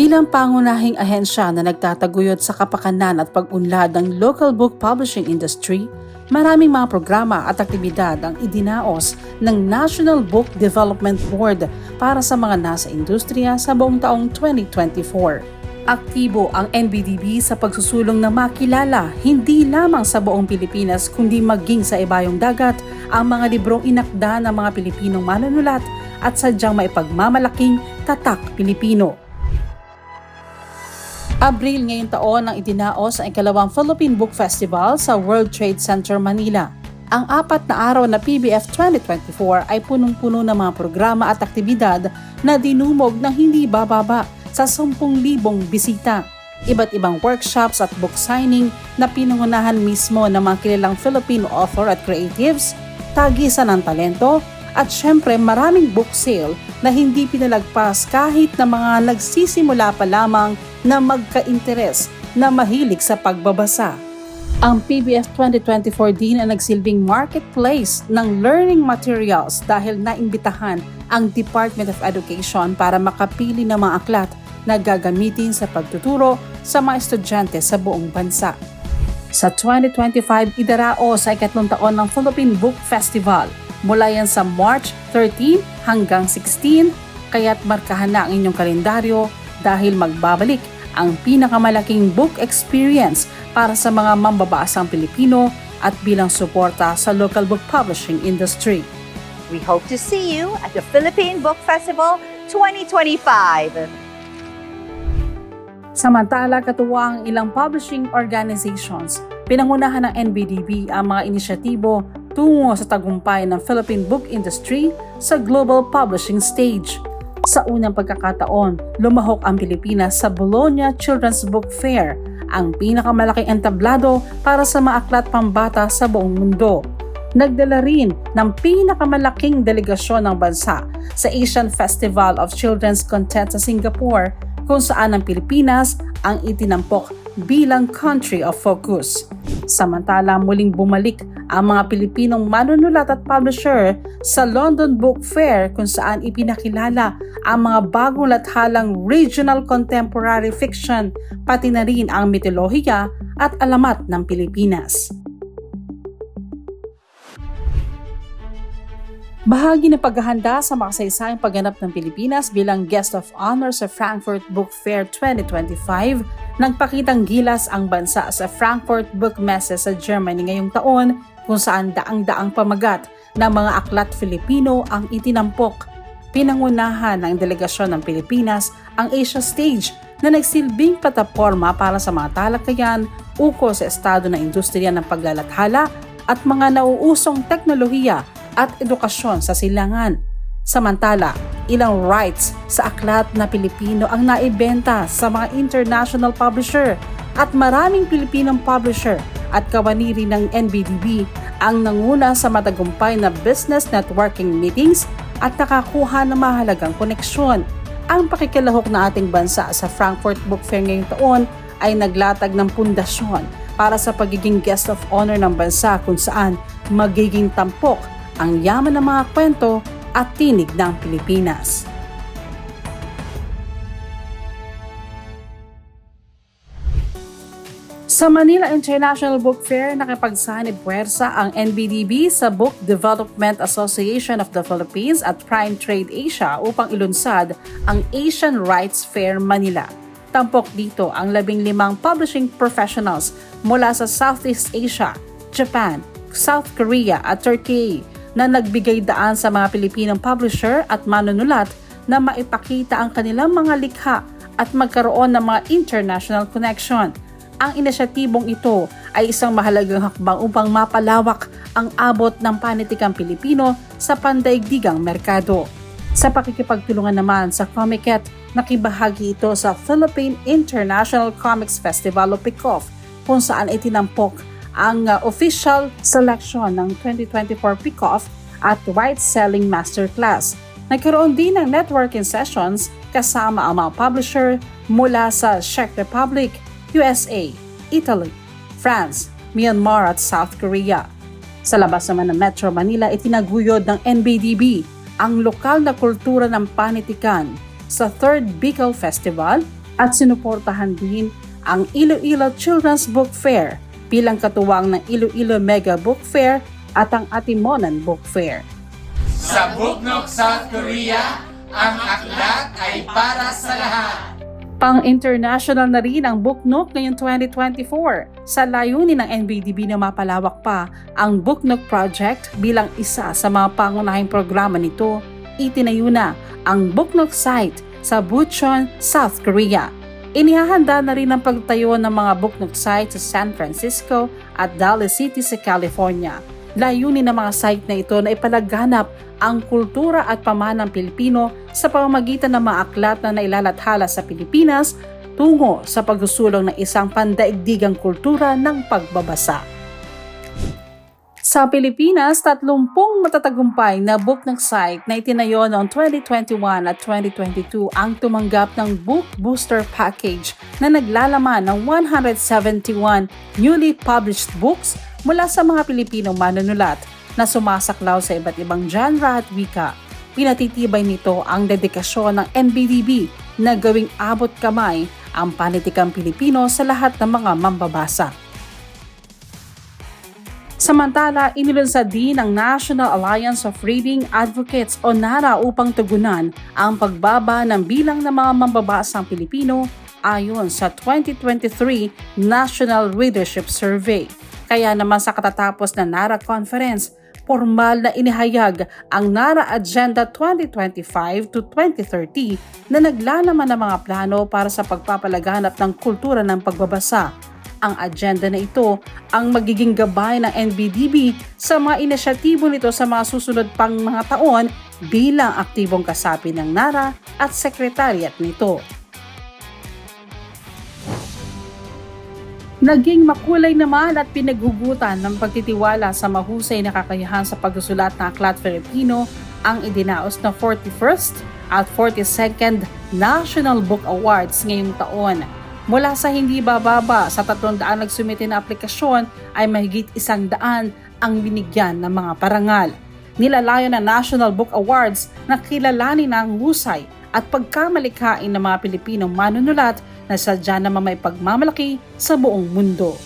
Bilang pangunahing ahensya na nagtataguyod sa kapakanan at pag-unlad ng local book publishing industry, maraming mga programa at aktibidad ang idinaos ng National Book Development Board para sa mga nasa industriya sa buong taong 2024. Aktibo ang NBDB sa pagsusulong na makilala hindi lamang sa buong Pilipinas kundi maging sa ibayong dagat ang mga librong inakda ng mga Pilipinong manunulat at sadyang maipagmamalaking tatak Pilipino. Abril ngayong taon ang itinaos ang ikalawang Philippine Book Festival sa World Trade Center, Manila. Ang apat na araw na PBF 2024 ay punong-puno ng mga programa at aktibidad na dinumog ng hindi bababa sa 10,000 bisita. Iba't ibang workshops at book signing na pinangunahan mismo ng mga kilalang Filipino author at creatives, tagisan ng talento, at syempre maraming book sale na hindi pinalagpas kahit na mga nagsisimula pa lamang na magka-interes na mahilig sa pagbabasa. Ang PBF 2024 din ang nagsilbing marketplace ng learning materials dahil naimbitahan ang Department of Education para makapili ng mga aklat na gagamitin sa pagtuturo sa mga estudyante sa buong bansa. Sa 2025, idarao sa ikatlong taon ng Philippine Book Festival. Mula yan sa March 13 hanggang 16, kaya't markahan na ang inyong kalendaryo dahil magbabalik ang pinakamalaking book experience para sa mga mambabasang Pilipino at bilang suporta sa local book publishing industry. We hope to see you at the Philippine Book Festival 2025. Samantala, katuwa ang ilang publishing organizations, pinangunahan ng NBDB ang mga inisyatibo tungo sa tagumpay ng Philippine book industry sa global publishing stage. Sa unang pagkakataon, lumahok ang Pilipinas sa Bologna Children's Book Fair, ang pinakamalaking entablado para sa mga aklat pambata sa buong mundo. Nagdala rin ng pinakamalaking delegasyon ng bansa sa Asian Festival of Children's Content sa Singapore kung saan ang Pilipinas ang itinampok bilang country of focus. Samantala muling bumalik ang mga Pilipinong manunulat at publisher sa London Book Fair kung saan ipinakilala ang mga bagong lathalang regional contemporary fiction pati na rin ang mitolohiya at alamat ng Pilipinas. Bahagi ng paghahanda sa makasaysayang pagganap ng Pilipinas bilang Guest of Honor sa Frankfurt Book Fair 2025, nagpakitang gilas ang bansa sa Frankfurt Book Messe sa Germany ngayong taon kung saan daang-daang pamagat ng mga aklat Filipino ang itinampok. Pinangunahan ng delegasyon ng Pilipinas ang Asia Stage na nagsilbing plataforma para sa mga talakayan ukol sa estado ng industriya ng paglalathala at mga nauusong teknolohiya at edukasyon sa silangan. Samantala, ilang rights sa aklat na Pilipino ang naibenta sa mga international publisher at maraming Pilipinong publisher at kawaniri ng NBDB ang nanguna sa matagumpay na business networking meetings at nakakuha ng mahalagang koneksyon. Ang pakikilahok na ating bansa sa Frankfurt Book Fair ngayong taon ay naglatag ng pundasyon para sa pagiging guest of honor ng bansa kung saan magiging tampok ang yaman ng mga kwento at tinig ng Pilipinas. Sa Manila International Book Fair, nakipagsanib puwersa ang NBDB sa Book Development Association of the Philippines at Prime Trade Asia upang ilunsad ang Asian Rights Fair Manila. Tampok dito ang labing limang publishing professionals mula sa Southeast Asia, Japan, South Korea at Turkey na nagbigay daan sa mga Pilipinong publisher at manunulat na maipakita ang kanilang mga likha at magkaroon ng mga international connection. Ang inisyatibong ito ay isang mahalagang hakbang upang mapalawak ang abot ng panitikang Pilipino sa pandaigdigang merkado. Sa pakikipagtulungan naman sa Comiket, nakibahagi ito sa Philippine International Comics Festival o PICOF kung saan itinampok ang uh, official selection ng 2024 PICOF at White Selling Masterclass. Nagkaroon din ng networking sessions kasama ang mga publisher mula sa Czech Republic, USA, Italy, France, Myanmar at South Korea. Sa labas naman ng Metro Manila, itinaguyod ng NBDB ang lokal na kultura ng panitikan sa 3rd Bicol Festival at sinuportahan din ang Iloilo Children's Book Fair bilang katuwang ng Iloilo Mega Book Fair at ang Atimonan Book Fair. Sa Buknok, South Korea, ang aklat ay para sa lahat. Pang-international na rin ang Booknook ngayong 2024 sa layunin ng NBDB na mapalawak pa ang Booknook Project bilang isa sa mga pangunahing programa nito. Itinayo na ang Booknook site sa Bucheon, South Korea. Inihahanda na rin ang pagtayo ng mga Booknook site sa San Francisco at Dallas City sa California. Layunin ng mga site na ito na ipalaganap ang kultura at pamanang Pilipino sa pamamagitan ng mga aklat na nailalathala sa Pilipinas tungo sa pagsusulong ng isang pandaigdigang kultura ng pagbabasa. Sa Pilipinas, 30 matatagumpay na book ng site na itinayo noong 2021 at 2022 ang tumanggap ng Book Booster Package na naglalaman ng 171 newly published books mula sa mga Pilipinong manunulat na sumasaklaw sa iba't ibang genre at wika. Pinatitibay nito ang dedikasyon ng NBDB na gawing abot kamay ang panitikang Pilipino sa lahat ng mga mambabasa. Samantala, inilunsad din ng National Alliance of Reading Advocates o NARA upang tugunan ang pagbaba ng bilang ng mga mambabasang Pilipino ayon sa 2023 National Readership Survey. Kaya naman sa katatapos na NARA Conference, formal na inihayag ang NARA Agenda 2025 to 2030 na naglalaman ng mga plano para sa pagpapalaganap ng kultura ng pagbabasa ang agenda na ito ang magiging gabay ng NBDB sa mga inisyatibo nito sa mga susunod pang mga taon bilang aktibong kasapi ng NARA at sekretariat nito. Naging makulay naman at pinaghugutan ng pagtitiwala sa mahusay na kakayahan sa pagsusulat ng Aklat Filipino ang idinaos na 41st at 42nd National Book Awards ngayong taon. Mula sa hindi bababa sa 300 nagsumite na aplikasyon ay mahigit isang daan ang binigyan ng mga parangal. Nilalayo ng National Book Awards na kilalanin ang husay at pagkamalikhain ng mga Pilipinong manunulat na sadya naman may pagmamalaki sa buong mundo.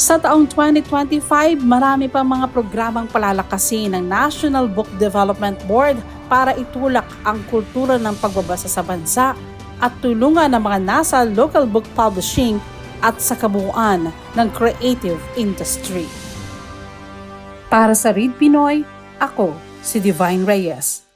Sa taong 2025, marami pa mga programang palalakasin ng National Book Development Board para itulak ang kultura ng pagbabasa sa bansa at tulungan ng mga nasa local book publishing at sa kabuuan ng creative industry. Para sa Read Pinoy, ako si Divine Reyes.